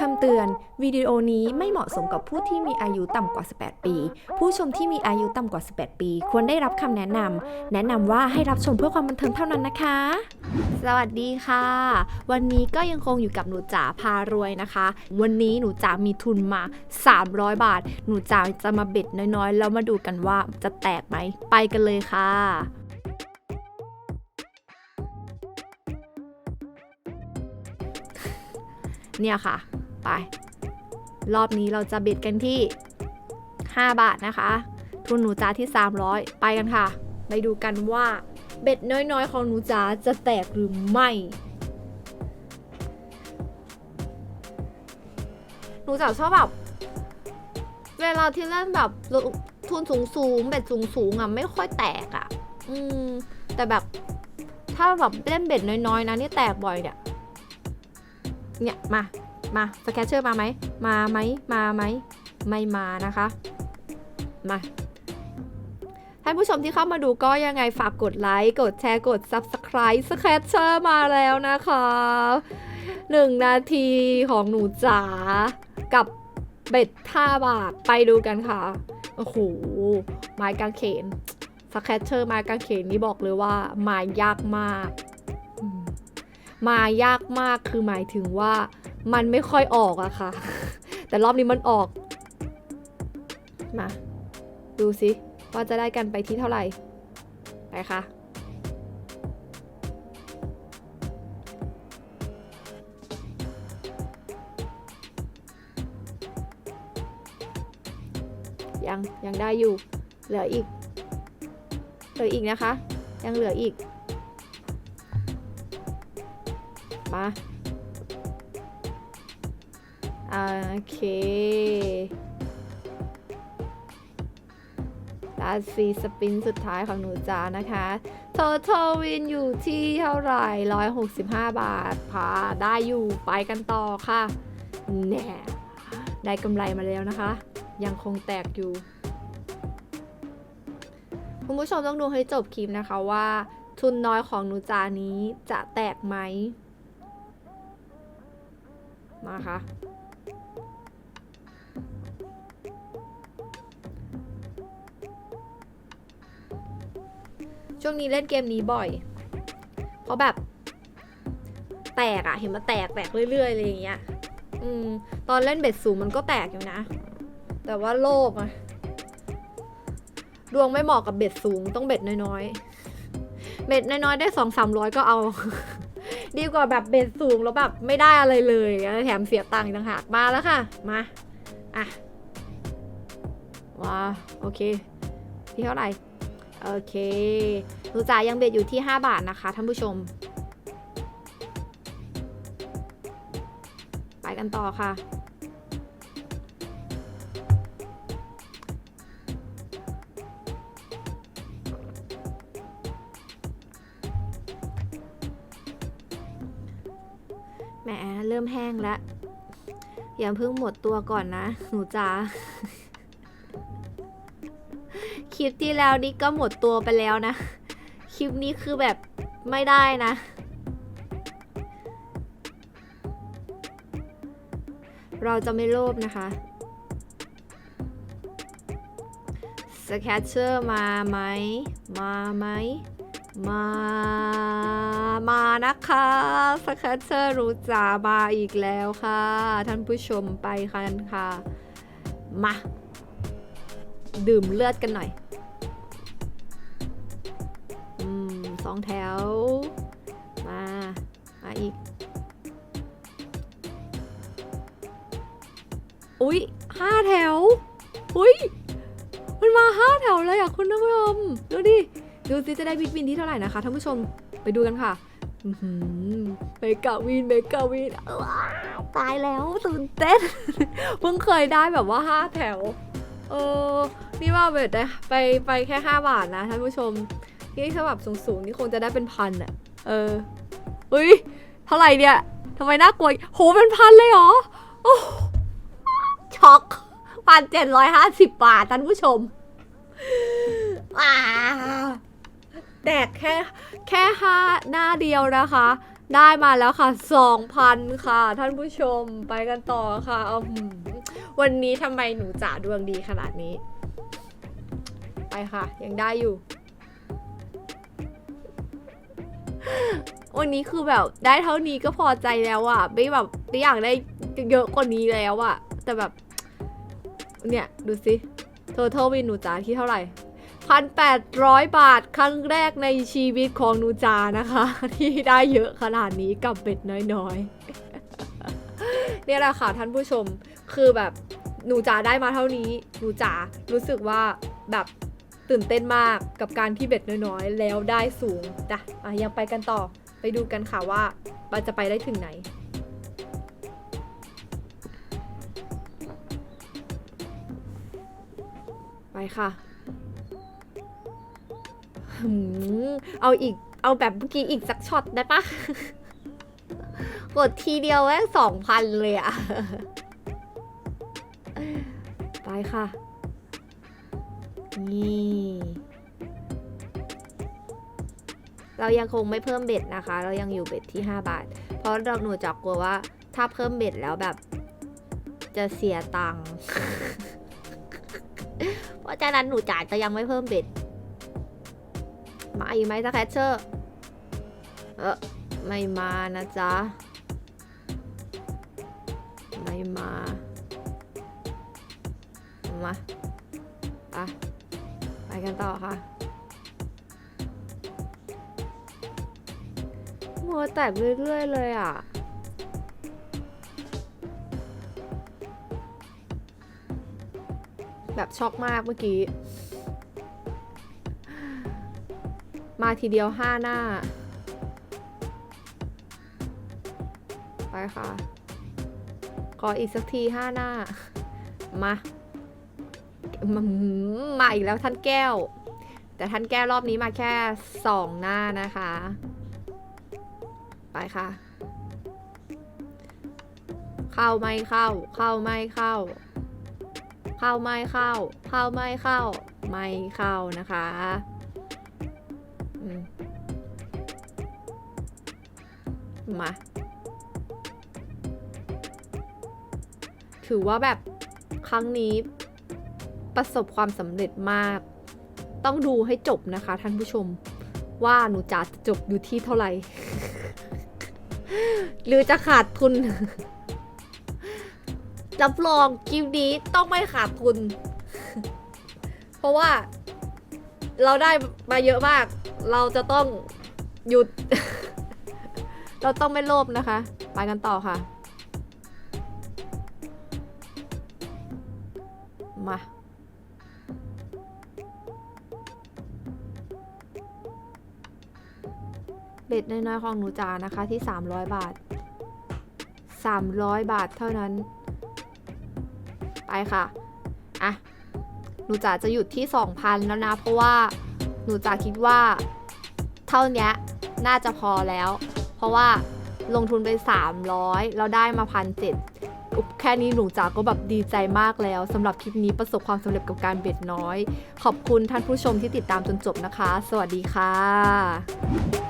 คำเตือน วิดีโอนี้ไม่เหมาะสมกับผู้ที่มีอายุต่ำกว่า 18 ปี ผู้ชมที่มีอายุต่ำกว่า 18 ปี ควรได้รับคำแนะนำ แนะนำว่าให้รับชมเพื่อความบันเทิงเท่านั้นนะคะ สวัสดีค่ะ วันนี้ก็ยังคงอยู่กับหนูจ๋าพารวยนะคะ วันนี้หนูจ๋ามีทุนมา 300 บาท หนูจ๋าจะมาเบ็ดน้อยๆ แล้วมาดูกันว่าจะแตกไหม ไปกันเลยค่ะเนี่ยค่ะ ไป รอบนี้เราจะเบ็ดกันที่ 5 บาทนะคะ ทุนหนูจ๋าที่ 300 ไปกันค่ะ ไปดูกันว่าเบ็ดน้อยๆ ของหนูจ๋าจะแตกหรือไม่ หนูจ๋าชอบแบบ เวลาที่เล่นแบบทุนสูงสูงๆเบ็ดสูงสูงๆอะไม่ค่อยแตกอะ อืม แต่แบบถ้าแบบเล่นเบ็ดน้อยๆนะนี่แตกบ่อยเนี่ย เนี่ยมา มาสแคชเชอร์มาไหม มาไหม มาไหม ไม่มานะคะ มาท่านผู้ชมที่เข้ามาดูก็ยังไงฝากกดไลค์ กดแชร์ กด Subscribe สแคชเชอร์มาแล้วนะคะหนึ่งนาทีของหนูจ๋ากับเบ็ดท่าบาทไปดูกันค่ะ โอ้โห ไม้กางเขนสแคชเชอร์ไม้กางเขนนี่บอกเลยว่าไม้ยากมากอืมมายากมากคือหมายถึงว่า มันไม่ค่อยออกอะค่ะ แต่รอบนี้มันออก มา ดูสิว่าจะได้กันไปที่เท่าไหร่ ไปค่ะยัง ยังได้อยู่ เหลืออีก เหลืออีกนะคะ ยังเหลืออีก มา โอเคลาซีสปินสุดท้ายของหนูจ๋านะคะ Total Win อยู่ที่เท่าไหร่ 165 บาท พาได้อยู่ไปกันต่อค่ะแน่ได้กำไรมาแล้วนะคะ ยังคงแตกอยู่ คุณผู้ชมต้องดูให้จบคลิปนะคะว่า ทุนน้อยของหนูจานี้จะแตกไหมมาค่ะ ช่วงนี้เล่นเกมนี้บ่อย เพราะแบบ แตกอะเห็นมันแตกแตกเรื่อยๆอะไรอย่างเงี้ย อืม ตอนเล่นเบ็ดสูงมันก็แตกอยู่นะ แต่ว่าโลภอะดวงไม่เหมาะกับเบ็ดสูงต้องเบ็ดน้อยๆ เบ็ดน้อยๆได้สองสามร้อยก็เอา ดีกว่าแบบเบ็ดสูงแล้วแบบไม่ได้อะไรเลยแถมเสียตังค์ต่างหากมาแล้วค่ะ มา อะว้าโอเค ที่เท่าไหร่ โอเคหนูจ่ายังเบ็ดอยู่ที่ 5 บาทนะคะท่านผู้ชม ไปกันต่อค่ะ แหมเริ่มแห้งแล้วอย่าเพิ่งหมดตัวก่อนนะ หนูจ๋า ลิปที่แล้วนี่ก็หมดตัวไปแล้วนะ คลิปนี้คือแบบไม่ได้นะ เราจะไม่โลภนะคะสแคชเชอร์มาไหม มาไหม มา มานะคะสแคชเชอร์รู้จ่ามาอีกแล้วค่ะ ท่านผู้ชมไปกันค่ะ มาดื่มเลือดกันหน่อย องแถว มา มาอีก อุ๊ยห้าแถว อุ๊ย มันมาห้าแถวเลยอะคุณผู้ชมดูดิ ดูสิจะได้บิ๊กวินที่เท่าไหร่นะคะท่านผู้ชม ไปดูกันค่ะเมกาวินเมกาวินว้าตายแล้วตื่นเต้น เพิ่งเคยได้แบบว่าห้าแถว เออ นี่ว่าเบ็ดได้ไปไปแค่5บาทนะท่านผู้ชม นี่ถ้าแบบสูงๆนี่คงจะได้เป็นพันอะเอออุ้ยเท่าไหร่เนี่ยทำไมน่ากลัวโหเป็นพันเลยเหรอโอ้ช็อกพันเจ็ดร้อยห้าสิบบาทท่านผู้ชมว้าวแตกแค่แค่ห้าหน้าเดียวนะคะ ได้มาแล้วค่ะ2,000ค่ะ ท่านผู้ชมไปกันต่อค่ะเอาวันนี้ทำไมหนูจ๋าดวงดีขนาดนี้ ไปค่ะ ยังได้อยู่ วันนี้คือแบบได้เท่านี้ก็พอใจแล้วอะไม่แบบไม่อยากได้เยอะกว่านี้แล้วอะแต่แบบ เนี่ย ดูสิ total วินหนูจ๋าที่เท่าไหร่พันแปดร้อยบาทครั้งแรกในชีวิตของหนูจานะคะ ที่ได้เยอะขนาดนี้กับเบ็ดน้อยๆ เนี่ยแหละค่ะท่านผู้ชมคือแบบหนูจ๋าได้มาเท่านี้ หนูจ๋ารู้สึกว่าแบบ ตื่นเต้นมากกับการที่เบ็ดน้อยๆ แล้วได้สูงจ้ะอะยังไปกันต่อไปดูกันค่ะว่ามันจะไปได้ถึงไหน ไปค่ะเอาอีกเอาแบบเมื่อกี้อีกสักช็อตได้ปะกดทีเดียวแม่งสองพันเลยอะไปค่ะ นี่ เรายังคงไม่เพิ่มเบ็ดนะคะ เรายังอยู่เบ็ดที่ 5 บาท เพราะเราหนูจักกลัวว่า ถ้าเพิ่มเบ็ดแล้วแบบ จะเสียตังค์ เพราะฉะนั้นหนูจ่ายจะยังไม่เพิ่มเบ็ด มาอีกไหมสแคชเชอร์ เออไม่มานะจ๊ะ ไม่มา มาไป ไปกันต่อค่ะมัวแตกเรื่อยๆเลยอะแบบช็อกมากเมื่อกี้ มาทีเดียวห้าหน้า ไปค่ะ ขออีกสักทีห้าหน้า มา มาอีกแล้วท่านแก้ว แต่ท่านแก้วรอบนี้มาแค่สองหน้านะคะ ไปค่ะ เข้าไม่เข้า เข้าไม่เข้า เข้าไม่เข้า เข้าไม่เข้า ไม่เข้านะคะมมาถือว่าแบบครั้งนี้ ประสบความสำเร็จมาก ต้องดูให้จบนะคะท่านผู้ชม ว่าหนูจ๋าจะจบอยู่ที่เท่าไหร่ หรือจะขาดทุน รับรองคลิปนี้ต้องไม่ขาดทุน เพราะว่า เราได้มาเยอะมาก เราจะต้องหยุด เราต้องไม่โลภนะคะ ไปกันต่อค่ะ มา เบ็ดน้อยๆของหนูจ๋านะคะที่ 300 บาท 300 บาทเท่านั้น ไปค่ะ อะ หนูจ๋าจะหยุดที่ 2,000 แล้วนะ เพราะว่าหนูจ๋าคิดว่า เท่านี้น่าจะพอแล้ว เพราะว่าลงทุนไป 300 แล้วได้มาพันเจ็ดแค่นี้หนูจ๋าก็แบบดีใจมากแล้วสำหรับคลิปนี้ประสบความสำเร็จกับการเบ็ดน้อย ขอบคุณท่านผู้ชมที่ติดตามจนจบนะคะ สวัสดีค่ะ